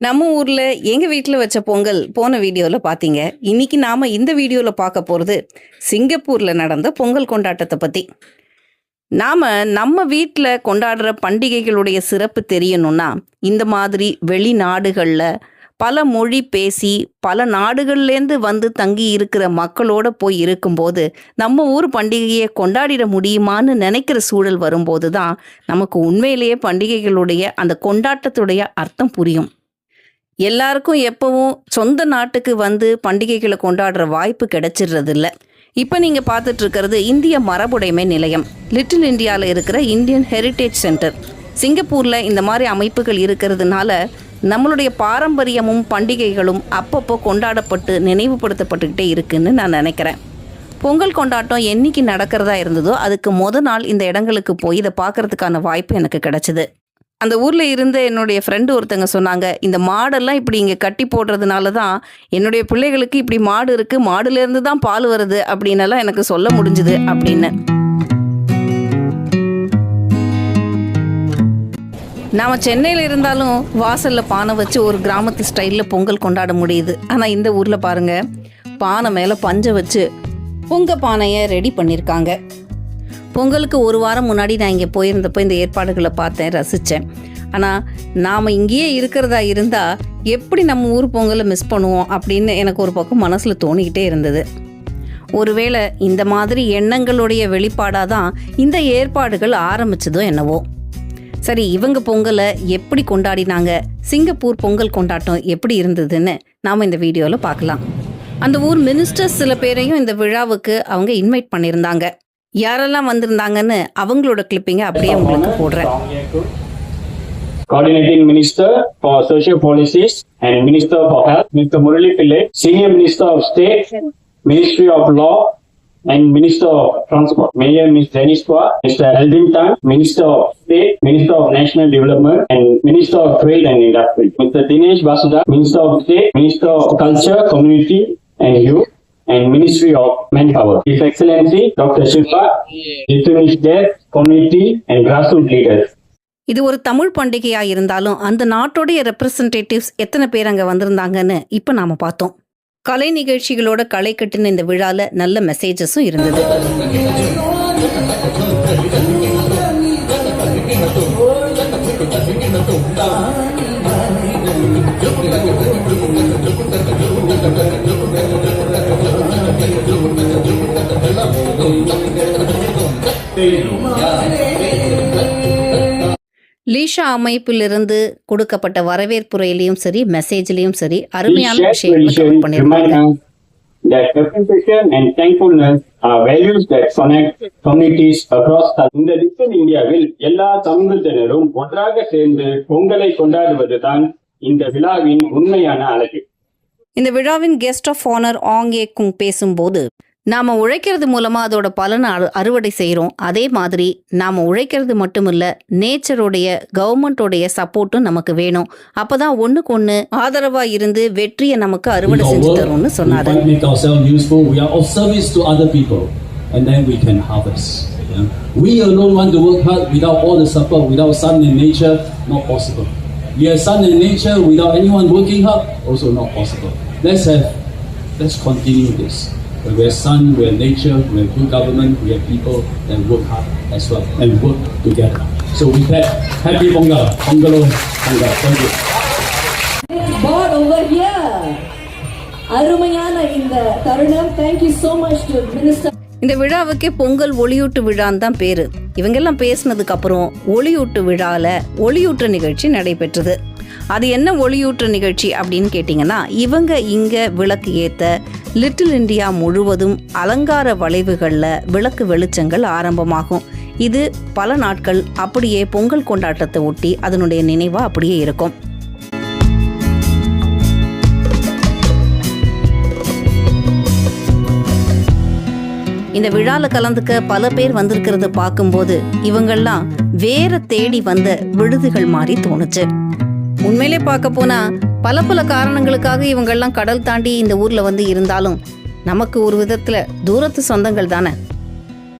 நம்ம ஊரில் எங்கள் வீட்டில் வச்ச பொங்கல் போன வீடியோவில் பார்த்தீங்க இன்னைக்கு நாம் இந்த வீடியோவில் பார்க்க போகிறது சிங்கப்பூரில் நடந்த பொங்கல் கொண்டாட்டத்தை பற்றி நாம் நம்ம வீட்டில் கொண்டாடுற பண்டிகைகளுடைய சிறப்பு தெரியணும்னா இந்த மாதிரி வெளிநாடுகளில் பல மொழி பேசி பல நாடுகள்லேருந்து வந்து தங்கி இருக்கிற மக்களோட போய் இருக்கும்போது நம்ம ஊர் பண்டிகையை கொண்டாடிட முடியுமான்னு நினைக்கிற சூழல் வரும்போது தான் நமக்கு உண்மையிலேயே பண்டிகைகளுடைய அந்த கொண்டாட்டத்துடைய அர்த்தம் புரியும். எல்லாருக்கும் எப்பவும் சொந்த நாட்டுக்கு வந்து பண்டிகைகளை கொண்டாடுற வாய்ப்பு கிடைச்சிடுறது இப்போ நீங்கள் பார்த்துட்டு இருக்கிறது இந்திய மரபுடைமை நிலையம். லிட்டில் இந்தியாவில் இருக்கிற இந்தியன் ஹெரிட்டேஜ் சென்டர் சிங்கப்பூரில் இந்த மாதிரி அமைப்புகள் இருக்கிறதுனால நம்மளுடைய பாரம்பரியமும் பண்டிகைகளும் அப்பப்போ கொண்டாடப்பட்டு நினைவுபடுத்தப்பட்டுக்கிட்டே இருக்குன்னு நான் நினைக்கிறேன். பொங்கல் கொண்டாட்டம் என்னைக்கு நடக்கிறதா இருந்ததோ அதுக்கு முத நாள் இந்த இடங்களுக்கு போய் இதை பார்க்கறதுக்கான வாய்ப்பு எனக்கு கிடைச்சிது. அந்த ஊரில் இருந்த என்னுடைய ஃப்ரெண்டு ஒருத்தங்க சொன்னாங்க இந்த மாடெல்லாம் இப்படி இங்கே கட்டி போடுறதுனால தான் என்னுடைய பிள்ளைகளுக்கு இப்படி மாடு இருக்குது மாடுலேருந்து தான் பால் வருது அப்படின்னெல்லாம் எனக்கு சொல்ல முடிஞ்சுது அப்படின்னு. நாம் சென்னையில் இருந்தாலும் வாசலில் பானை வச்சு ஒரு கிராமத்து ஸ்டைலில் பொங்கல் கொண்டாட முடியுது. ஆனால் இந்த ஊரில் பாருங்கள் பானை மேலே பஞ்சை வச்சு பொங்க பானையை ரெடி பண்ணியிருக்காங்க பொங்கலுக்கு ஒரு வாரம் முன்னாடி நான் இங்கே போயிருந்தப்போ இந்த ஏற்பாடுகளை பார்த்தேன் ரசித்தேன். ஆனால் நாம் இங்கேயே இருக்கிறதா இருந்தால் எப்படி நம்ம ஊர் பொங்கலை மிஸ் பண்ணுவோம் அப்படின்னு எனக்கு ஒரு பக்கம் மனசில் தோணிக்கிட்டே இருந்தது. ஒருவேளை இந்த மாதிரி எண்ணங்களுடைய வெளிப்பாடாக தான் இந்த ஏற்பாடுகள் ஆரம்பிச்சதோ என்னவோ. சரி இவங்க பொங்கலை எப்படி கொண்டாடினாங்க சிங்கப்பூர் பொங்கல் கொண்டாட்டம் எப்படி இருந்ததுன்னு நாம் இந்த வீடியோவில் பார்க்கலாம். அந்த ஊர் மினிஸ்டர்ஸ் சில பேரையும் இந்த விழாவுக்கு அவங்க இன்வைட் பண்ணியிருந்தாங்க. யாரெல்லாம் வந்திருந்தாங்கன்னு அவங்களோட கிளிப்பிங்க அப்படியே உங்களுக்கு போடுறேன் Coordinating Minister for Social Policies and Minister for Health, Mr. Murali Pillai, Senior Minister of State, Ministry of Law, and Minister of Transport, Mayor Ms. Dennis Kwa, Mr. Elvin Tan, Minister of State, Minister of National Development, and Minister of Trade and Industry, Mr. Dinesh Basuda, Minister of State, Minister of Culture, Community, and Youth, and Ministry of Manpower. His Excellency Dr. Shiva, distinguished guests, community, and grassroots leaders. இது ஒரு தமிழ் பண்டிகையா இருந்தாலும் அந்த நாட்டோடைய representatives எத்தனை பேர் அங்க வந்திருந்தாங்கன்னு இப்ப நாம பார்த்தோம் கலை நிகழ்ச்சிகளோட களை கட்டின இந்த விழால நல்ல மெசேஜஸும் இருந்தது Thank you. லீஷா அமைப்பிலிருந்து கொடுக்கப்பட்ட வரவேற்புரையிலையும் சரி மெசேஜ்லயும் சரி அருமையான விஷயங்களை that representation and thankfulness are values that connect communities across the இந்த லிட்டில் இந்தியாவில் எல்லா சமூகத்தினரும் ஒன்றாக சேர்ந்து பொங்கலை கொண்டாடுவதுதான் இந்த விழாவின் உண்மையான அழகு. இந்த விழாவின் கெஸ்ட் ஆஃப் ஆனர் ஆங் ஏ குங் பேசும்போது நாம உழைக்கிறது மூலமா அதோட பலனை அறு அறுவடை செய்கிறோம் அதே மாதிரி நாம உழைக்கிறது மட்டும் இல்ல நேச்சருடைய கவர்மெண்டோடைய சப்போர்ட்டும் நமக்கு வேணும் அப்பதான் ஒண்ணுக்கு ஒண்ணு ஆதரவா இருந்து வெற்றியை நமக்கு அறுவடை செஞ்சு தரும்னு we சொன்னாரு might make ourselves useful. We are of service to other people, and then we can harvest. yeah. We alone want to work hard without all the support, without sun and nature, not possible. We have sun and nature without anyone working hard, also not possible. Let's have, let's continue this. We have sun, we have nature, we have good government, we have people that work hard as well and work together. So with that, happy Pongal, Pongalo, Pongal. Thank you. board over here. அருமையான இந்த தருணம் thank you so much to minister இந்த விழாவுக்கே பொங்கல் ஒளியூட்டு விழான்னு தான் பேரு இவங்கெல்லாம் பேசினதுக்கு அப்புறம் ஒளியூட்டு விழால ஒளியூட்டு நிகழ்ச்சி நடைபெற்றது அது என்ன ஒளியூற்று நிகழ்ச்சி அப்படின்னு கேட்டிங்கன்னா இவங்க இங்கே விளக்கு ஏற்ற லிட்டில் இந்தியா முழுவதும் அலங்கார வளைவுகளில் விளக்கு வெளிச்சங்கள் ஆரம்பமாகும். இது பல நாட்கள் அப்படியே பொங்கல் கொண்டாட்டத்தை ஒட்டி அதனுடைய நினைவா அப்படியே இருக்கும். இந்த விழால கலந்துக்க பல பேர் வந்திருக்கிறத பார்க்கும்போது இவங்கெல்லாம் வேற தேடி வந்த விடுதிகள் மாதிரி தோணுச்சு. உண்மையிலே பார்க்க போனா பல பல காரணங்களுக்காக இவங்கெல்லாம் கடல் தாண்டி இந்த ஊர்ல வந்து இருந்தாலும் நமக்கு ஒரு விதத்துல தூரத்து சொந்தங்கள் தானே.